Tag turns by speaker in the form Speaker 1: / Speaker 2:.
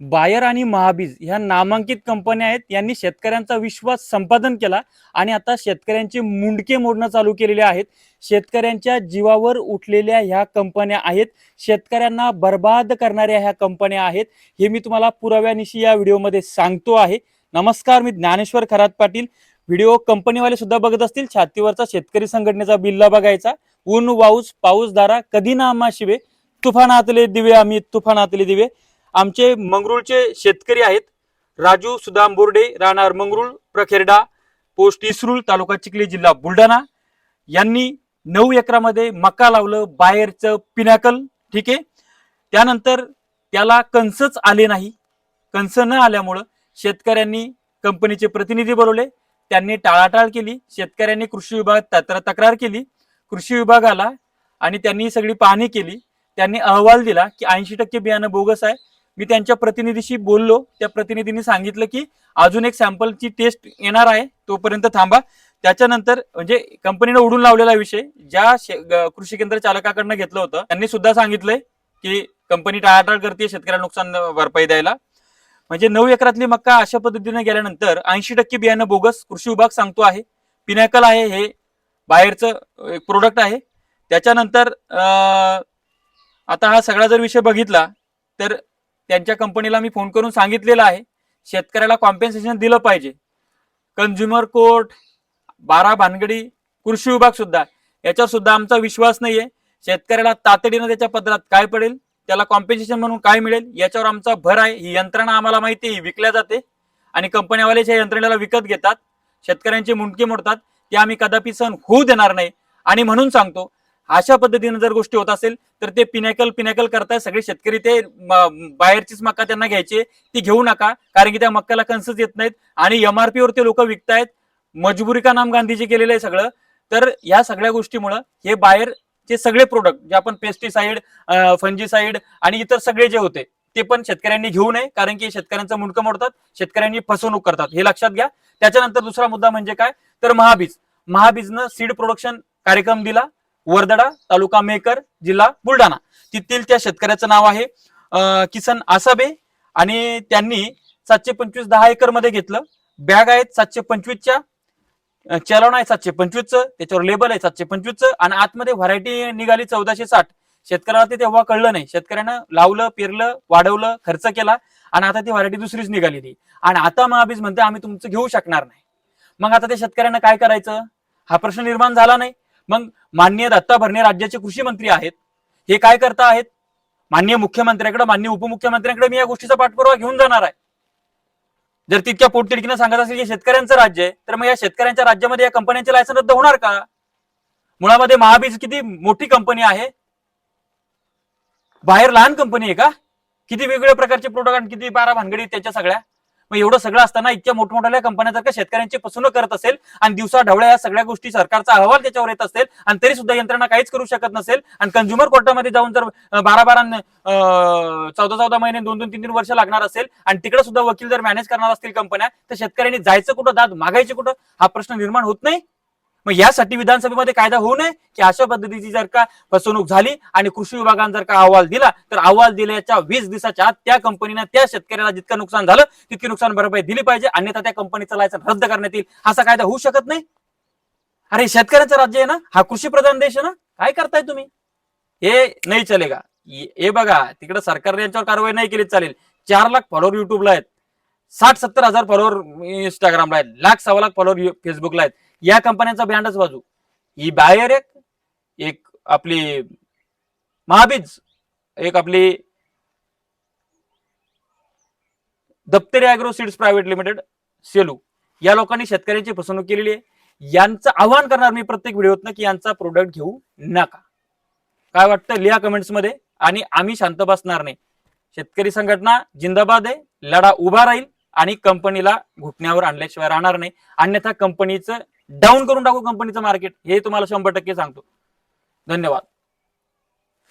Speaker 1: Buyer आणि महाबीज ह्या नामांकित कंपन्या आहेत. यांनी शेतकऱ्यांचा विश्वास संपादन केला आणि आता शेतकऱ्यांचे मुंडके मोडणं चालू केलेले आहेत. शेतकऱ्यांच्या जीवावर उठलेल्या ह्या कंपन्या आहेत. शेतकऱ्यांना बर्बाद करणाऱ्या ह्या कंपन्या आहेत. हे मी तुम्हाला पुराव्यानिशी या व्हिडिओमध्ये सांगतो आहे. नमस्कार मी ज्ञानेश्वर खरात पाटील. व्हिडिओ कंपनीवाले सुद्धा बघत असतील. छातीवरचा शेतकरी संघटनेचा बिल्ला बघायचा. ऊन वाऊस पाऊस दारा कधी ना आम्हा शिवे तुफानातले दिवे आम्ही तुफानातले दिवे. आमचे मंगरुळचे शेतकरी आहेत. राजू सुदाम बोर्डे राहणार मंगरुळ प्रखेरडा पोस्ट इसरूळ तालुका चिखली जिल्हा बुलढाणा. यांनी नऊ एकरामध्ये मका लावलं बाहेरचं पिनॅकल ठीक आहे. त्यानंतर त्याला कंसच आले नाही. कंस न आल्यामुळं शेतकऱ्यांनी कंपनीचे प्रतिनिधी बोलवले. त्यांनी टाळाटाळ केली. शेतकऱ्यांनी कृषी विभागात तक्रार केली. कृषी विभागाला आणि त्यांनी सगळी पाहणी केली. त्यांनी अहवाल दिला की ऐंशी टक्के बियाणं बोगस आहे. मी त्यांच्या प्रतिनिधीशी बोललो. त्या प्रतिनिधींनी सांगितलं की अजून एक सॅम्पलची टेस्ट येणार आहे तोपर्यंत थांबा. त्याच्यानंतर म्हणजे कंपनीनं उडून लावलेला विषय ज्या कृषी केंद्र चालकाकडनं घेतलं होतं त्यांनी सुद्धा सांगितलंय की कंपनी टाळाटाळ करते शेतकऱ्यांना नुकसान भरपाई द्यायला. म्हणजे नऊ एकरातली मक्का अशा पद्धतीने गेल्यानंतर ऐंशी टक्के बियाणं बोगस कृषी विभाग सांगतो आहे. पिनॅकल आहे हे बाहेरचं एक प्रोडक्ट आहे. त्याच्यानंतर आता हा सगळा जर विषय बघितला तर त्यांच्या कंपनीला मी फोन करून सांगितलेलं आहे. शेतकऱ्याला कॉम्पेन्सेशन दिलं पाहिजे. कन्झ्युमर कोर्ट बारा भानगडी कृषी विभाग सुद्धा याच्यावर सुद्धा आमचा विश्वास नाहीये. शेतकऱ्याला तातडीनं त्याच्या पदरात काय पडेल त्याला कॉम्पेन्सेशन म्हणून काय मिळेल याच्यावर आमचा भर आहे. ही यंत्रणा आम्हाला माहिती ही विकल्या जाते. आणि कंपन्यावाले या यंत्रणेला विकत घेतात. शेतकऱ्यांचे मुंडके मोडतात. ते आम्ही कदापि सहन होऊ देणार नाही. आणि म्हणून सांगतो अशा पद्धतीने जर गोष्टी होत असेल तर ते पिनॅकल पिनॅकल करताय. सगळे शेतकरी ते बाहेरचीच मक्का त्यांना घ्यायची. ती घेऊ नका कारण की त्या मक्काला कन्सच येत नाहीत. आणि एमआरपी वर ते लोक विकतायत. मजबुरी का नाम गांधीजी केलेलं आहे सगळं. तर या सगळ्या गोष्टीमुळं हे बाहेरचे सगळे प्रोडक्ट जे आपण पेस्टिसाइड फंजीसाइड आणि इतर सगळे जे होते ते पण शेतकऱ्यांनी घेऊ नये कारण की शेतकऱ्यांचं मुंडकं मोडतात शेतकऱ्यांनी फसवणूक करतात. हे लक्षात घ्या. त्याच्यानंतर दुसरा मुद्दा म्हणजे काय? तर महाबीज. महाबीजनं सीड प्रोडक्शन कार्यक्रम दिला. वर्दडा तालुका मेकर जिल्हा बुलढाणा. तिथील त्या शेतकऱ्याचं नाव आहे किसन आसाबे. आणि त्यांनी सातशे पंचवीस दहा एकरमध्ये घेतलं. बॅग आहेत सातशे पंचवीसच्या अं, चलन आहे सातशे पंचवीसचं त्याच्यावर लेबल आहे सातशे पंचवीसचं आणि आतमध्ये व्हरायटी निघाली चौदाशे साठ. शेतकऱ्याला ते तेव्हा कळलं नाही. शेतकऱ्यानं लावलं पेरलं वाढवलं खर्च केला. आणि आता ती व्हरायटी दुसरीच निघाली आणि आता महाबीज म्हणते आम्ही तुमचं घेऊ शकणार नाही. मग आता त्या शेतकऱ्यांना काय करायचं? हा प्रश्न निर्माण झाला नाही. मग मान्य दत्ता भरणे राज्याचे कृषी मंत्री आहेत. हे काय करता आहेत? मान्य मुख्यमंत्र्यांकडे मान्य उपमुख्यमंत्र्यांकडे मी या गोष्टीचा पाठपुरावा घेऊन जाणार आहे. जर तितक्या पोटतिडकीनं सांगत असेल की शेतकऱ्यांचं राज्य आहे तर मग या शेतकऱ्यांच्या राज्यामध्ये या कंपन्यांचे लायसन रद्द होणार का? मुळामध्ये महाबीज किती मोठी कंपनी आहे? बाहेर लहान कंपनी आहे का? किती वेगवेगळ्या प्रकारचे प्रोडक्ट किती बारा भानगडी आहेत त्याच्या सगळ्या? मग एवढं सगळं असताना इतक्या मोठमोठ्या कंपन्या जर का शेतकऱ्यांची फसवणूक करत असेल आणि दिवसा ढवळ्या या सगळ्या गोष्टी सरकारचा अहवाल त्याच्यावर येत असेल आणि तरी सुद्धा यंत्रणा काहीच करू शकत नसेल आणि कंझ्युमर कोर्टामध्ये जाऊन जर बारा बारा चौदा चौदा महिने दोन दोन तीन तीन वर्ष लागणार असेल आणि तिकडे सुद्धा वकील जर मॅनेज करणार असतील कंपन्या तर शेतकऱ्यांनी जायचं कुठं दाद मागायचे कुठं? हा प्रश्न निर्माण होत नाही. मग यासाठी विधानसभेमध्ये कायदा होऊ नये की अशा पद्धतीची जर का फसवणूक झाली आणि कृषी विभागाने जर का अहवाल दिला तर अहवाल दिल्याच्या वीस दिवसाच्या आत त्या कंपनीनं त्या शेतकऱ्याला जितकं नुकसान झालं तितकी नुकसान भरपाई दिली पाहिजे. अन्यथा त्या कंपनीचं लायसन रद्द करण्यात येईल. असा कायदा होऊ शकत नाही. अरे शेतकऱ्याचं राज्य आहे ना. हा कृषी प्रधान देश आहे ना. काय करताय तुम्ही? हे नाही चलेगा. हे बघा तिकडे सरकारने यांच्यावर कारवाई नाही केली चालेल. चार लाख फॉलोअर युट्यूबला आहेत. साठ सत्तर हजार फॉलोअर इंस्टाग्रामला आहेत. लाख सव्वा लाख फॉलोअर फेसबुकला आहेत. या कंपन्यांचा ब्रँडच बाजू. ही बायर एक एक आपली महाबीज एक आपली Daptari agro seeds private limited Selu. या लोकांनी शेतकऱ्यांची फसवणूक केलेली आहे. यांचं आव्हान करणार मी प्रत्येक व्हिडिओतनं की यांचा प्रोडक्ट घेऊ नका. काय वाटतं? लिहा कमेंट्समध्ये. आणि आम्ही शांत बसणार नाही. शेतकरी संघटना जिंदाबाद आहे. लढा उभा राहील आणि कंपनीला घुटण्यावर आणल्याशिवाय राहणार नाही. अन्यथा कंपनीचं डाऊन करून टाकू कंपनीचं मार्केट हे तुम्हाला शंभर टक्के सांगतो. धन्यवाद.